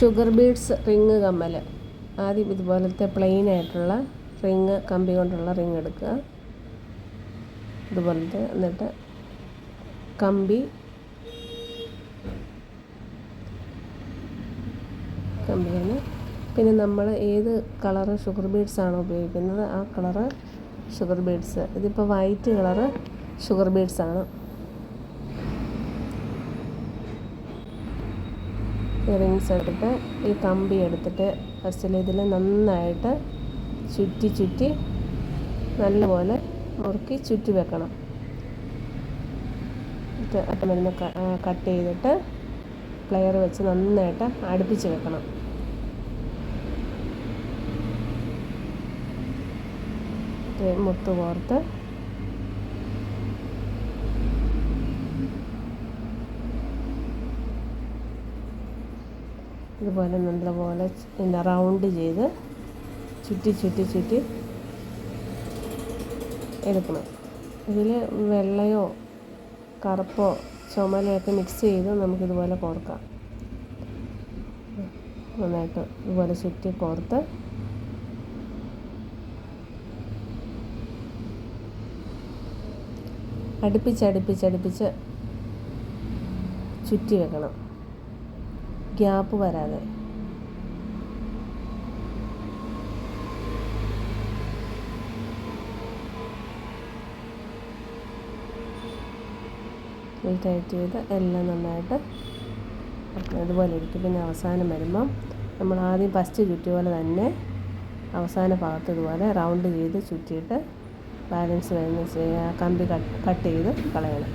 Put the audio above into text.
Sugar beads ring കമ്മൽ. ആദ്യം ഇതുപോലത്തെ പ്ലെയിൻ ആയിട്ടുള്ള റിങ് കമ്പി കൊണ്ടുള്ള റിങ് എടുക്കുക. ഇതുപോലത്തെ എന്നിട്ട് കമ്പി കമ്പിയാണ് പിന്നെ നമ്മൾ ഏത് കളറ് ഷുഗർ ബീഡ്സ് ആണ് ഉപയോഗിക്കുന്നത്? ആ കളറ് ഷുഗർ ബീഡ്സ് ഇതിപ്പോൾ വൈറ്റ് കളറ് ഷുഗർ ബീഡ്സ് ആണ്. റിങ്സ് എടുത്തിട്ട് ഈ കമ്പി എടുത്തിട്ട് ഫസ്റ്റിൽ ഇതിൽ നന്നായിട്ട് ചുറ്റി ചുറ്റി നല്ലപോലെ മുറുക്കി ചുറ്റി വെക്കണം. അറ്റമരുന്ന് കട്ട് ചെയ്തിട്ട് പ്ലെയർ വെച്ച് നന്നായിട്ട് അടുപ്പിച്ച് വെക്കണം. മുത്ത് കോർത്ത് ഇതുപോലെ നല്ലപോലെ പിന്നെ റൗണ്ട് ചെയ്ത് ചുറ്റി ചുറ്റി ചുറ്റി എടുക്കണം. ഇതിൽ വെള്ളയോ കറുപ്പോ ചുമലയൊക്കെ മിക്സ് ചെയ്ത് നമുക്കിതുപോലെ കോർക്കാം. നന്നായിട്ട് ഇതുപോലെ ചുറ്റി കോർത്ത് അടുപ്പിച്ച് അടുപ്പിച്ച് അടുപ്പിച്ച് ചുറ്റി വെക്കണം. ഗ്യാപ്പ് വരാതെ. ടൈറ്റ് ചെയ്ത് എല്ലാം നന്നായിട്ട് ഇതുപോലെ ഇരിക്കും. പിന്നെ അവസാനം വരുമ്പം നമ്മൾ ആദ്യം ഫസ്റ്റ് ചുറ്റിയ പോലെ തന്നെ അവസാന ഭാഗത്ത് ഇതുപോലെ റൗണ്ട് ചെയ്ത് ചുറ്റിയിട്ട് ബാലൻസ് വരുന്ന കമ്പി കട്ട് കട്ട് ചെയ്ത് കളയണം.